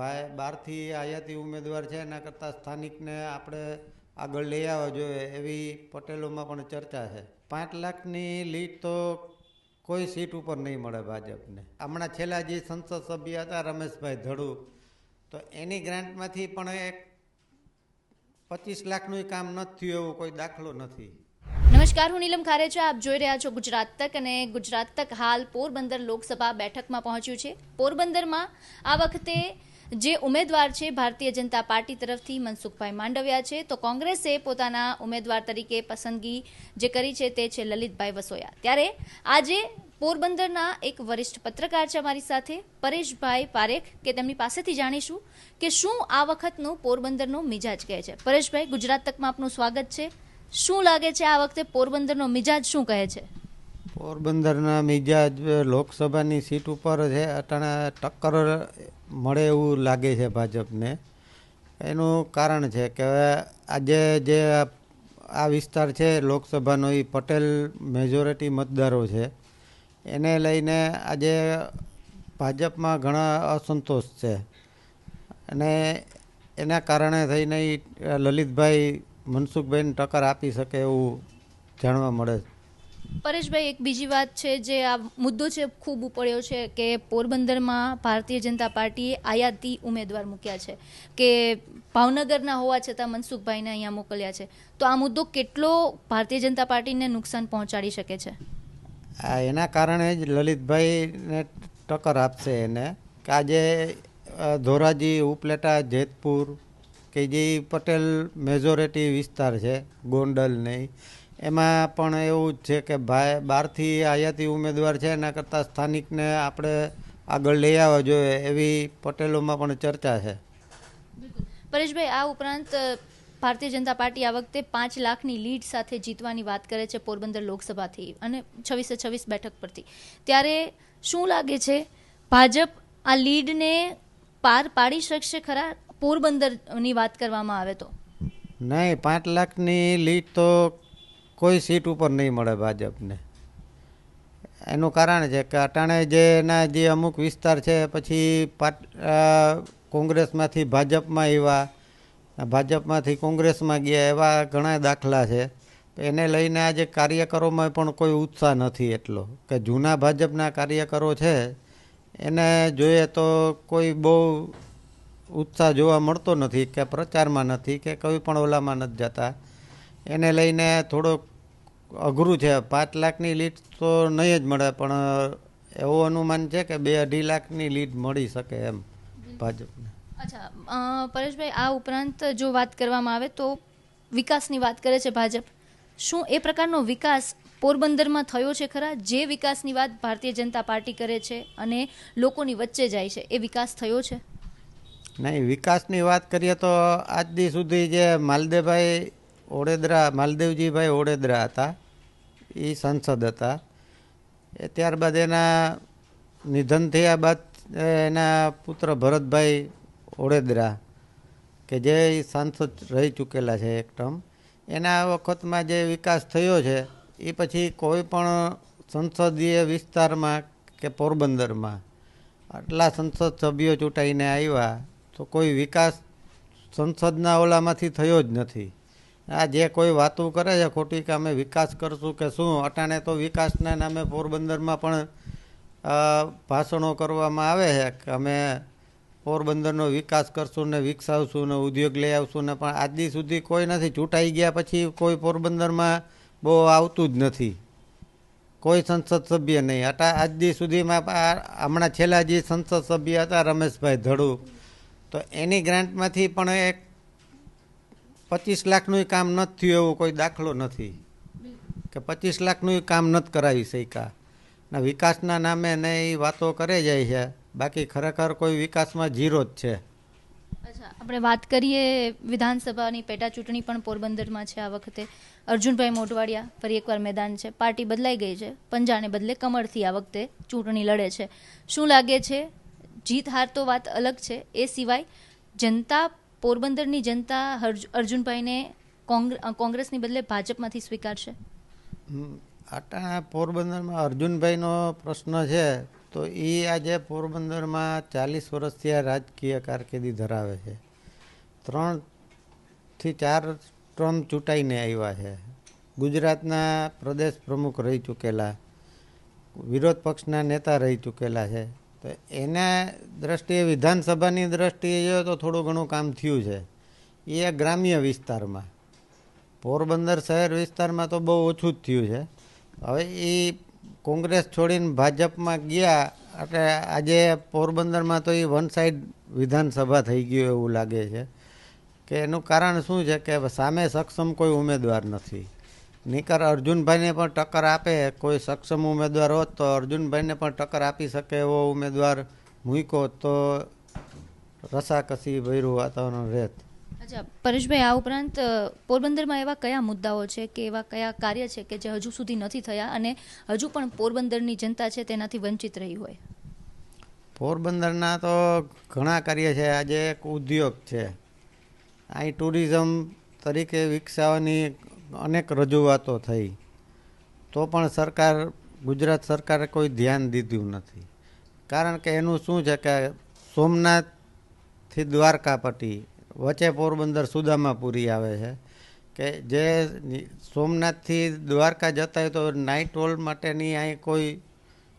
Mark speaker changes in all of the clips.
Speaker 1: ભાઈ, બહારથી આયાતી ઉમેદવાર છે, એના કરતાં સ્થાનિકને આપણે આગળ લઈ આવવા જોઈએ એવી પટેલોમાં પણ ચર્ચા છે. પાંચ લાખની લીડ તો કોઈ સીટ ઉપર નહીં મળે ભાજપને. હમણાં છેલ્લા જે સંસદ સભ્ય હતા, રમેશભાઈ ધડુ, તો એની ગ્રાન્ટમાંથી પણ એક પચીસ લાખનું કામ નથી થયું એવો કોઈ દાખલો નથી.
Speaker 2: નમસ્કાર, હું નીલમ ખારેચા, આપ જોઈ રહ્યા છો ગુજરાત તક અને ગુજરાત તક હાલ પોરબંદર લોકસભા બેઠકમાં પહોંચ્યું છે. પોરબંદરમાં આ વખતે જે ઉમેદવાર છે, ભારતીય જનતા પાર્ટી તરફથી મનસુખભાઈ માંડવિયા છે, તો કોંગ્રેસે પોતાના ઉમેદવાર તરીકે પસંદગી જે કરી છે તે છે લલિતભાઈ વસોયા. ત્યારે આજે પોરબંદરના એક વરિષ્ઠ પત્રકાર છે અમારી સાથે, પરેશભાઈ પારેખ, કે તેમની પાસેથી જાણીશું કે શું આ વખતનો પોરબંદરનો મિજાજ કહે છે. પરેશભાઈ, ગુજરાત તકમાં આપનું સ્વાગત છે. શું લાગે છે આ વખતે પોરબંદરનો મિજાજ શું કહે છે?
Speaker 1: પોરબંદરના મિજાજ લોકસભાની સીટ ઉપર છે અટાણે ટક્કર મળે એવું લાગે છે ભાજપને. એનું કારણ છે કે આજે જે આ વિસ્તાર છે, લોકસભાનો એ પટેલ મેજોરિટી મતદારો છે. એને લઈને આજે ભાજપમાં ઘણા અસંતોષ છે. અને એના કારણે થઈને લલિતભાઈ મનસુખભાઈને ટક્કર આપી શકે એવું જાણવા મળે છે.
Speaker 2: પરેશભાઈ, એક બીજી વાત છે જે આ મુદ્દો છે ખૂબ ઉપડ્યો છે કે પોરબંદરમાં ભારતીય જનતા પાર્ટીએ આયાતી ઉમેદવાર મૂક્યા છે કે ભાવનગરના હોવા છતાં મનસુખભાઈને અહીંયા મોકલ્યા છે. તો આ મુદ્દો કેટલો ભારતીય જનતા પાર્ટીને નુકસાન પહોંચાડી શકે છે?
Speaker 1: એના કારણે જ લલિતભાઈને ટક્કર આપશે એને કે આજે ધોરાજી, ઉપલેટા, જેતપુર કે જે પટેલ મેજોરિટી વિસ્તાર છે, ગોંડલ નહીં એમાં પણ એવું જ છે કે ભાઈ બહારથી આયાતી ઉમેદવાર છે એના કરતાં સ્થાનિકને આપણે આગળ લઈ આવવા જોઈએ એવી પટેલોમાં પણ ચર્ચા છે.
Speaker 2: પરેશભાઈ આ ઉપરાંત ભારતીય જનતા પાર્ટી આ વખતે પાંચ લાખની લીડ સાથે જીતવાની વાત કરે છે પોરબંદર લોકસભાથી અને છવ્વીસે છવ્વીસ બેઠક પરથી. ત્યારે શું લાગે છે ભાજપ આ લીડને પાર પાડી શકશે ખરા? પોરબંદરની વાત કરવામાં આવે તો.
Speaker 1: નહીં પાંચ લાખની લીડ તો કોઈ સીટ ઉપર નહીં મળે ભાજપને. એનું કારણ છે કે અટાણે જે એના જે અમુક વિસ્તાર છે, પછી પાટ કોંગ્રેસમાંથી ભાજપમાં આવ્યા ભાજપમાંથી કોંગ્રેસમાં ગયા એવા ઘણા દાખલા છે. એને લઈને આજે કાર્યકરોમાં પણ કોઈ ઉત્સાહ નથી એટલો, કે જૂના ભાજપના કાર્યકરો છે, એને જોઈએ તો કોઈ બહુ ઉત્સાહ જોવા મળતો નથી, કે પ્રચારમાં નથી, કે કોઈ પણ ઓલામાં નથી જતા. એને લઈને થોડોક અઘરું છે. પાંચ લાખની લીડ તો નહીં જ મળે પણ એવું અનુમાન છે કે બે અઢી લાખની લીડ મળી શકે એમ ભાજપને.
Speaker 2: અચ્છા પરેશભાઈ આ ઉપરાંત જો વાત કરવામાં આવે તો વિકાસની વાત કરે છે ભાજપ. શું એ પ્રકારનો વિકાસ પોરબંદરમાં થયો છે ખરા? જે વિકાસની વાત ભારતીય જનતા પાર્ટી કરે છે અને લોકોની વચ્ચે જાય છે એ વિકાસ થયો છે?
Speaker 1: નહીં વિકાસની વાત કરીએ તો આજ દી સુધી જે માલદેવભાઈ ઓડેદરા, માલદેવજીભાઈ ઓડેદરા હતા. એ સાંસદ હતા. એ ત્યારબાદ એના નિધન થયા બાદ એના પુત્ર ભરતભાઈ ઓડેદરા, કે જે સાંસદ રહી ચૂકેલા છે એક ટર્મ, એના વખતમાં જે વિકાસ થયો છે એ પછી કોઈ પણ સંસદીય વિસ્તારમાં કે પોરબંદરમાં આટલા સંસદ સભ્યો ચૂંટાઈને આવ્યા, તો કોઈ વિકાસ સંસદના ઓલામાંથી થયો જ નથી. આ જે કોઈ વાતો કરે છે, ખોટી કે અમે વિકાસ કરશું કે શું, અટાણે તો વિકાસના નામે પોરબંદરમાં પણ ભાષણો કરવામાં આવે છે કે અમે પોરબંદરનો વિકાસ કરશું ને વિકસાવશું ને ઉદ્યોગ લઈ આવશું ને, પણ આજ સુધી કોઈ નથી. ચૂંટાઈ ગયા પછી કોઈ પોરબંદરમાં બહુ આવતું જ નથી. કોઈ સંસદ સભ્ય નહીં. અટા, આજ દી સુધીમાં હમણાં છેલ્લા જે સંસદ સભ્ય હતા રમેશભાઈ ધડુ, તો એની ગ્રાન્ટમાંથી પણ એક પચીસ લાખનું કામ નથી થયું એવો કોઈ દાખલો નથી. કે પચીસ લાખનું કામ નથી કરાવી શક્યા. ને વિકાસના નામે ને એ વાતો કરે જાય છે. બાકી ખરેખર કોઈ વિકાસમાં જીરો જ છે.
Speaker 2: અચ્છા, આપણે વાત કરીએ વિધાનસભાની પેટા ચૂંટણી પણ પોરબંદરમાં છે આ વખતે. અર્જુનભાઈ મોટવાડિયા ફરી એકવાર મેદાન છે. પાર્ટી બદલાઈ ગઈ છે. પંજાને બદલે કમળથી આ વખતે ચૂંટણી લડે છે. શું લાગે છે? જીત હાર તો વાત અલગ છે. એ સિવાય જનતા પોરબંદરની જનતા અર્જુનભાઈને કોંગ્ર- કોંગ્રેસની બદલે ભાજપમાંથી સ્વીકારશે?
Speaker 1: આટા પોરબંદરમાં અર્જુનભાઈનો પ્રશ્ન છે, તો એ આજે પોરબંદરમાં ચાલીસ વર્ષથી આ રાજકીય કારકિર્દી ધરાવે છે. ત્રણથી ચાર ટ્રમ ચૂંટાઈને આવ્યા છે. ગુજરાતના પ્રદેશ પ્રમુખ રહી ચૂકેલા, વિરોધ પક્ષના નેતા રહી ચૂકેલા છે. તો એના દ્રષ્ટિએ, વિધાનસભાની દ્રષ્ટિએ જોઈએ તો થોડું ઘણું કામ થયું છે. એ ગ્રામ્ય વિસ્તારમાં. પોરબંદર શહેર વિસ્તારમાં તો બહુ ઓછું જ થયું છે. હવે એ કોંગ્રેસ છોડીને ભાજપમાં ગયા, એટલે આજે પોરબંદરમાં તો એ વન સાઈડ વિધાનસભા થઈ ગયું એવું લાગે છે. કે એનું કારણ શું છે કે સામે સક્ષમ કોઈ ઉમેદવાર નથી. નીકર અર્જુનભાઈને પણ ટક્કર આપે. કોઈ સક્ષમ ઉમેદવાર હોત તો અર્જુનભાઈને પણ ટક્કર આપી શકે એવો ઉમેદવાર મૂક્યો તો રસાકસી ભર્યું વાતાવરણ રહેત.
Speaker 2: અચ્છા પરેશભાઈ આ ઉપરાંત પોરબંદરમાં એવા કયા મુદ્દાઓ છે કે એવા કયા કાર્ય છે કે જે હજુ સુધી નથી થયા અને હજુ પણ પોરબંદરની જનતા છે તેનાથી વંચિત રહી હોય?
Speaker 1: પોરબંદરના તો ઘણા કાર્ય છે. આજે એક ઉદ્યોગ છે. અહીં ટુરિઝમ તરીકે વિકસાવવાની અનેક રજૂઆતો થઈ. તો પણ સરકાર, ગુજરાત સરકારે કોઈ ધ્યાન દીધું નથી. કારણ કે એનું શું છે કે સોમનાથથી દ્વારકા પટ્ટી વચ્ચે પોરબંદર સુદામાપુરી આવે છે. કે જે સોમનાથથી દ્વારકા જતા હોય તો નાઇટ હોલ માટેની અહીં કોઈ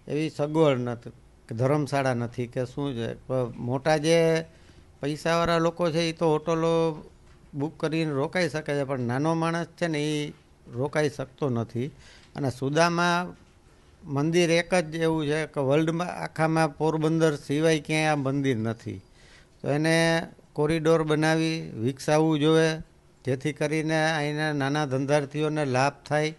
Speaker 1: એવી સગવડ નથી, કે ધર્મશાળા નથી કે શું છે. મોટા જે પૈસાવાળા લોકો છે એ તો હોટલો બુક કરીને રોકાઈ શકે છે, પણ નાનો માણસ છે ને એ રોકાઈ શકતો નથી. અને સુદામા મંદિર એક જ એવું છે કે વર્લ્ડમાં આખામાં પોરબંદર સિવાય ક્યાંય આ મંદિર નથી. તો એને કોરિડોર બનાવી વિકસાવવું જોઈએ, જેથી કરીને અહીંના નાના ધંધાર્થીઓને લાભ થાય,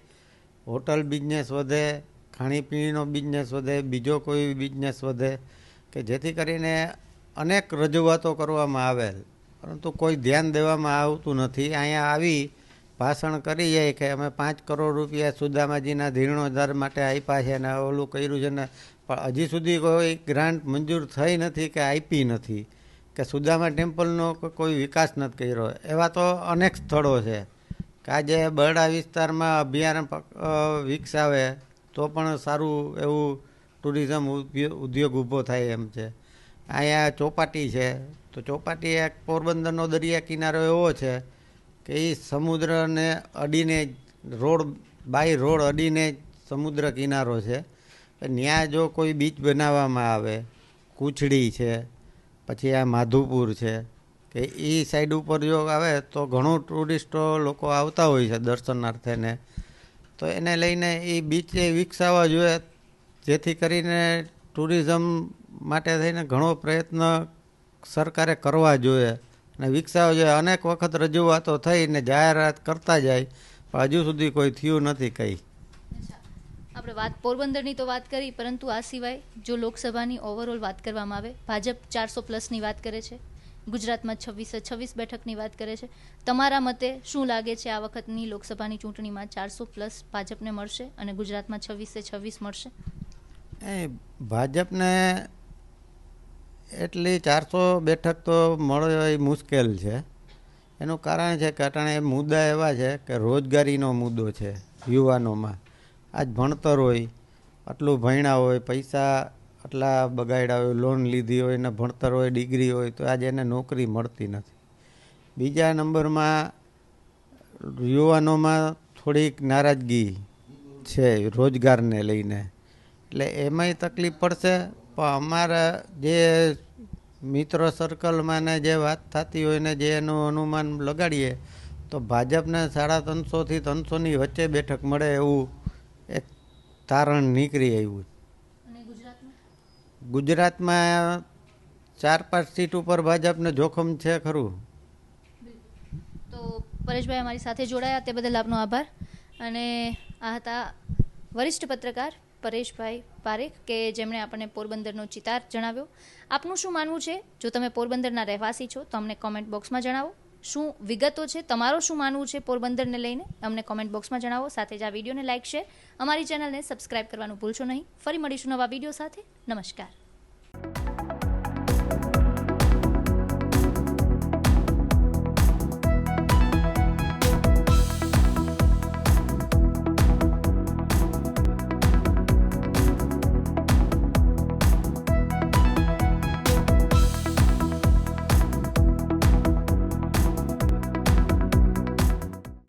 Speaker 1: હોટલ બિઝનેસ વધે, ખાણીપીણીનો બિઝનેસ વધે, બીજો કોઈ બિઝનેસ વધે, કે જેથી કરીને અનેક રજૂઆતો કરવામાં આવે પરંતુ કોઈ ધ્યાન દેવામાં આવતું નથી. અહીંયા આવી ભાષણ કરી જાય કે અમે પાંચ કરોડ રૂપિયા સુદામાજીના જીર્ણોદ્ધાર માટે આપ્યા છે ને ઓલું કર્યું છે ને, પણ હજી સુધી કોઈ ગ્રાન્ટ મંજૂર થઈ નથી કે આપી નથી. કે સુદામા ટેમ્પલનો કોઈ વિકાસ નથી કર્યો. એવા તો અનેક સ્થળો છે. કે આજે બરડા વિસ્તારમાં અભયારણ્ય વિકસાવે, તો પણ સારું એવું ટુરિઝમ ઉદ્યો- ઉદ્યોગ ઊભો થાય એમ છે. અહીંયા ચોપાટી છે. તો ચોપાટી એક પોરબંદરનો દરિયા કિનારો એવો છે કે એ સમુદ્રને અડીને રોડ, બાય રોડ અડીને સમુદ્ર કિનારો છે. ત્યાં જો કોઈ બીચ બનાવવામાં આવે, કુછડી છે, પછી આ માધુપુર છે, કે એ સાઈડ ઉપર જો આવે તો ઘણું ટુરિસ્ટો લોકો આવતા હોય છે દર્શનાર્થે તો એને લઈને એ બીચે વિકસાવવા જોઈએ, જેથી કરીને ટુરિઝમ માટે થઈને ઘણો પ્રયત્ન સરકારે કરવા જોઈએ. અને વિકસાવવા જોઈએ અનેક વખત રજૂઆતો થઈને જાહેરાત કરતા જાય. પણ હજુ સુધી કોઈ થયું નથી કંઈ.
Speaker 2: આપણે વાત પોરબંદરની તો વાત કરી પરંતુ આ સિવાય જો લોકસભાની ઓવરઓલ વાત કરવામાં આવે ભાજપ ચારસો પ્લસની વાત કરે છે. ગુજરાતમાં છવ્વીસે છવ્વીસ બેઠકની વાત કરે છે. તમારા મતે શું લાગે છે આ વખતની લોકસભાની ચૂંટણીમાં ચારસો પ્લસ ભાજપને મળશે અને ગુજરાતમાં છવ્વીસે છવ્વીસ મળશે?
Speaker 1: એ ભાજપને એટલી ચારસો બેઠક તો મળે એ મુશ્કેલ છે. એનું કારણ છે કે અટાણે મુદ્દા એવા છે કે રોજગારીનો મુદ્દો છે યુવાનોમાં. આજ ભણતર હોય, આટલું ભણ્યા હોય, પૈસા આટલા બગાડ્યા હોય લોન લીધી હોય ને ભણતર હોય, ડિગ્રી હોય, તો આજે એને નોકરી મળતી નથી. બીજા નંબરમાં યુવાનોમાં થોડીક નારાજગી છે રોજગારને લઈને. એટલે એમાંય તકલીફ પડશે પણ અમારા જે મિત્રો સર્કલમાં ને જે વાત થતી હોય ને જે એનું અનુમાન લગાડીએ તો ભાજપને સાડા ત્રણસોથી ત્રણસોની વચ્ચે બેઠક મળે એવું એક તારણ નીકળી આવ્યું. ગુજરાતમાં ચાર પાંચ સીટ ઉપર ભાજપને જોખમ છે ખરું.
Speaker 2: તો પરેશભાઈ અમારી સાથે જોડાયા તે બદલ આપનો આભાર. અને આ હતા વરિષ્ઠ પત્રકાર પરેશભાઈ પારેખ કે જેમણે આપણને પોરબંદરનો ચિતાર જણાવ્યો. આપનું શું માનવું છે? જો તમે પોરબંદરના રહેવાસી છો, તો અમને કોમેન્ટ બોક્સમાં જણાવો. શું વિગતો છે? તમારો શું માનવું છે પોરબંદરને લઈને? અમને કોમેન્ટ બોક્સમાં જણાવો. સાથે જ આ વિડીયોને લાઇક શેર અમારી ચેનલને સબસ્ક્રાઇબ કરવાનું ભૂલશો નહીં. ફરી મળીશું નવા વીડિયો સાથે. નમસ્કાર.